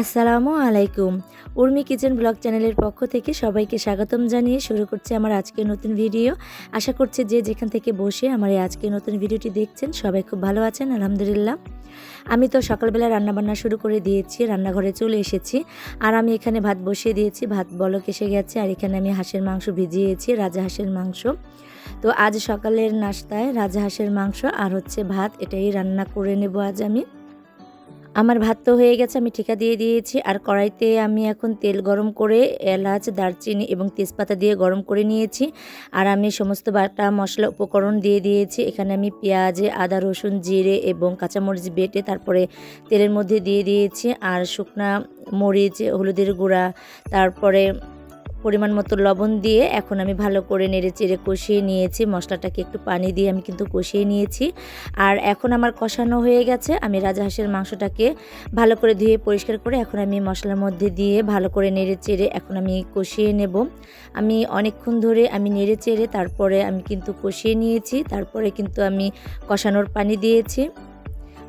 আসসালামু আলাইকুম। Urmi kitchen blog চ্যানেলের পক্ষ থেকে সবাইকে স্বাগতম জানিয়ে শুরু করছি আমার আজকের নতুন ভিডিও। আশা করছি যে যেখান থেকে বসে আমার এই আজকের নতুন ভিডিওটি দেখছেন, সবাই খুব ভালো আছেন, আলহামদুলিল্লাহ। আমি তো সকালবেলা রান্নাবান্না শুরু করে দিয়েছি, রান্নাঘরে চলে এসেছি। আর আমি এখানে ভাত বসিয়ে দিয়েছি, ভাত বলক এসে গেছে, আর এখানে আমি হাঁসের মাংস ভিজিয়েছি, রাজা হাঁসের মাংস। তো আজ সকালের নাস্তায় রাজা হাঁসের মাংস আর হচ্ছে ভাত, এটাই রান্না করে নেব আজ আমি। আমার ভাত তো হয়ে গেছে, আমি ঠিকা দিয়ে দিয়েছি। আর কড়াইতে আমি এখন তেল গরম করে এলাচ, দারচিনি এবং তেজপাতা দিয়ে গরম করে নিয়েছি। আর আমি সমস্ত বাটা মশলা উপকরণ দিয়ে দিয়েছি। এখানে আমি পেঁয়াজ, আদা, রসুন, জিরে এবং কাঁচামরিচ বেটে তারপরে তেলের মধ্যে দিয়ে দিয়েছি। আর শুকনা মরিচ, হলুদের গুঁড়া, তারপরে পরিমাণ মতো লবণ দিয়ে এখন আমি ভালো করে নেড়ে চেড়ে কষিয়ে নিয়েছি। মশলাটাকে একটু পানি দিয়ে আমি কিন্তু কষিয়ে নিয়েছি। আর এখন আমার কষানো হয়ে গেছে। আমি রাজাহাঁসের মাংসটাকে ভালো করে ধুয়ে পরিষ্কার করে এখন আমি মশলার মধ্যে দিয়ে ভালো করে নেড়ে চেড়ে এখন আমি কষিয়ে নেব। আমি অনেকক্ষণ ধরে আমি নেড়ে চেড়ে তারপরে আমি কিন্তু কষিয়ে নিয়েছি। তারপরে কিন্তু আমি কষানোর পানি দিয়েছি।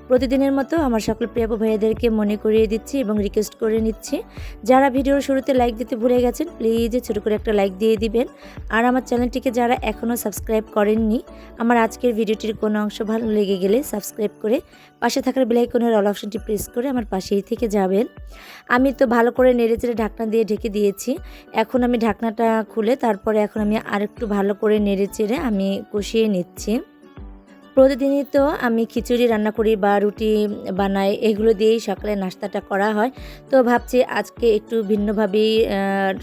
প্রতিদিনের মতো আমার সকল প্রিয় ভাইয়াদেরকে মনে করিয়ে দিচ্ছি এবং রিকোয়েস্ট করে নিচ্ছি। যারা ভিডিওর শুরুতে লাইক দিতে ভুলে গেছেন প্লিজ ছোটো করে একটা লাইক দিয়ে দিবেন। আর আমার চ্যানেলটিকে যারা এখনও সাবস্ক্রাইব করেননি, আমার আজকের ভিডিওটির কোনো অংশ ভালো লেগে গেলে সাবস্ক্রাইব করে পাশে থাকার বেলাইকনের অল অপশনটি প্রেস করে আমার পাশেই থেকে যাবেন। আমি তো ভালো করে নেড়ে চেড়ে ঢাকনা দিয়ে ঢেকে দিয়েছি। এখন আমি ঢাকনাটা খুলে তারপরে এখন আমি আরেকটু ভালো করে নেড়ে চেড়ে আমি কষিয়ে নিচ্ছি। প্রতিদিনই তো আমি খিচুড়ি রান্না করি বা রুটি বানাই, এগুলো দিয়েই সকালে নাস্তাটা করা হয়। তো ভাবছি আজকে একটু ভিন্নভাবেই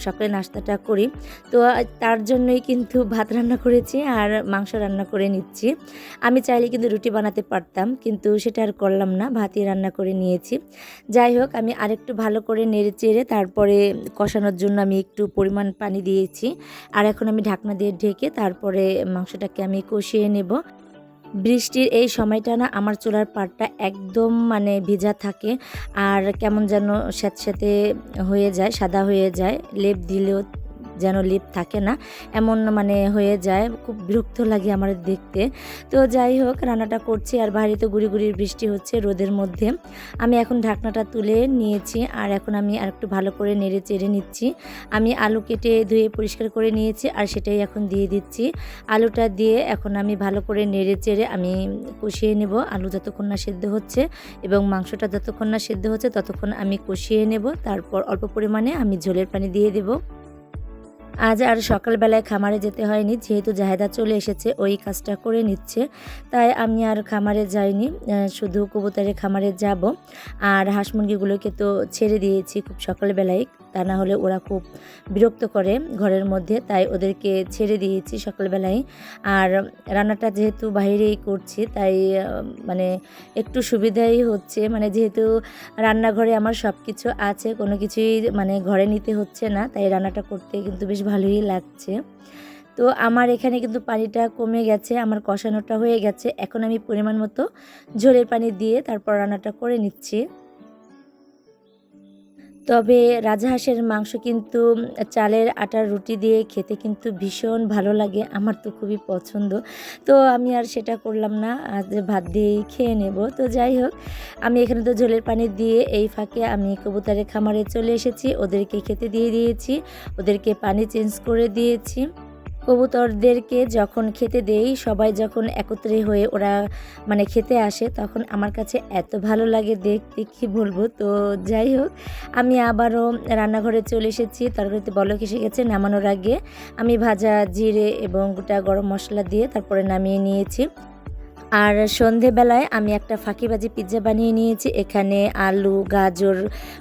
সকালে নাস্তাটা করি। তো তার জন্যই কিন্তু ভাত রান্না করেছি আর মাংস রান্না করে নিচ্ছি। আমি চাইলে কিন্তু রুটি বানাতে পারতাম, কিন্তু সেটা আর করলাম না, ভাতই রান্না করে নিয়েছি। যাই হোক, আমি আরেকটু ভালো করে নেড়ে চেড়ে তারপরে কষানোর জন্য আমি একটু পরিমাণ পানি দিয়েছি। আর এখন আমি ঢাকনা দিয়ে ঢেকে তারপরে মাংসটাকে আমি কষিয়ে নেব। বৃষ্টির এই সময়টা না আমার চুলার পাড়টা একদম মানে ভিজা থাকে আর কেমন যেন স্যাঁতস্যাঁতে হয়ে যায়, সাদা হয়ে যায়, লেপ দিলেও যেন লিপ থাকে না, এমন মানে হয়ে যায়, খুব বিরক্ত লাগে আমার দেখতে। তো যাই হোক, রান্নাটা করছি আর বাইরে তো গুড়ি গুড়ির বৃষ্টি হচ্ছে রোদের মধ্যে। আমি এখন ঢাকনাটা তুলে নিয়েছি আর এখন আমি আর একটু ভালো করে নেড়ে চেড়ে নিচ্ছি। আমি আলু কেটে ধুয়ে পরিষ্কার করে নিয়েছি আর সেটাই এখন দিয়ে দিচ্ছি। আলুটা দিয়ে এখন আমি ভালো করে নেড়ে চেড়ে আমি কষিয়ে নেব। আলু যতক্ষণ না সেদ্ধ হচ্ছে এবং মাংসটা যতক্ষণ না সেদ্ধ হচ্ছে ততক্ষণ আমি কষিয়ে নেব। তারপর অল্প পরিমাণে আমি ঝোলের পানি দিয়ে দেবো। আজ আর সকালবেলায় খামারে যেতে হয়নি, যেহেতু জাহেদা চলে এসেছে, ওই কাজটা করে নিচ্ছে। তাই আমি আর খামারে যাইনি শুধু কবুতরের খামারে যাব। আর হাঁস মুরগিগুলোকে তো ছেড়ে দিয়েছি খুব সকালবেলায়। তা না হলে ওরা খুব বিরক্ত করে ঘরের মধ্যে, তাই ওদেরকে ছেড়ে দিয়েছি সকালবেলায়। আর রান্নাটা যেহেতু বাইরেই করছি, তাই মানে একটু সুবিধাই হচ্ছে। মানে যেহেতু রান্নাঘরে আমার সব কিছু আছে, কোনো কিছুই মানে ঘরে নিতে হচ্ছে না, তাই রান্নাটা করতে কিন্তু বেশ ভালোই লাগছে। তো আমার এখানে কিন্তু পানিটা কমে গেছে, আমার কষানোটা হয়ে গেছে। এখন আমি পরিমাণ মতো ঝোলের পানি দিয়ে তারপর রান্নাটা করে নিচ্ছি। তবে রাজহাঁসের মাংস কিন্তু চালের আটার রুটি দিয়ে খেতে কিন্তু ভীষণ ভালো লাগে, আমার তো খুবই পছন্দ। তো আমি আর সেটা করলাম না, আজ ভাত দিয়েই খেয়ে নেব। তো যাই হোক, আমি এখানে তো ঝোলের পানি দিয়ে এই ফাঁকে আমি কবুতরের খামারে চলে এসেছি, ওদেরকে খেতে দিয়ে দিয়েছি, ওদেরকে পানি চেঞ্জ করে দিয়েছি। কবুতরদেরকে যখন খেতে দেই, সবাই যখন একত্রে হয়ে ওরা মানে খেতে আসে, তখন আমার কাছে এত ভালো লাগে দেখতে, কী বলব? তো যাই হোক, আমি আবারও রান্নাঘরে চলে এসেছি। তরকারিতে বলক এসে গেছে, নামানোর আগে আমি ভাজা জিরে এবং গোটা গরম মশলা দিয়ে তারপরে নামিয়ে নিয়েছি। আর সন্ধেবেলায় আমি একটা ফাঁকিবাজি পিৎজা বানিয়ে নিয়েছি। এখানে আলু, গাজর,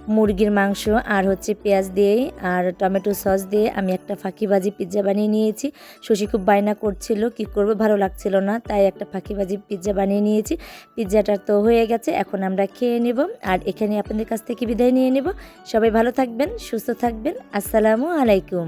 মুরগির মাংস আর হচ্ছে পেঁয়াজ দিয়ে আর টমেটো সস দিয়ে আমি একটা ফাঁকিবাজি পিৎজা বানিয়ে নিয়েছি। শশী খুব বায়না করছিল, কি করব? ভালো লাগছিল না, তাই একটা ফাঁকিবাজি পিৎজা বানিয়ে নিয়েছি। পিৎজাটা তো হয়ে গেছে, এখন আমরা খেয়ে নেব। আর এখানে আপনাদের কাছ থেকে বিদায় নিয়ে নেব। সবাই ভালো থাকবেন, সুস্থ থাকবেন। আসসালামু আলাইকুম।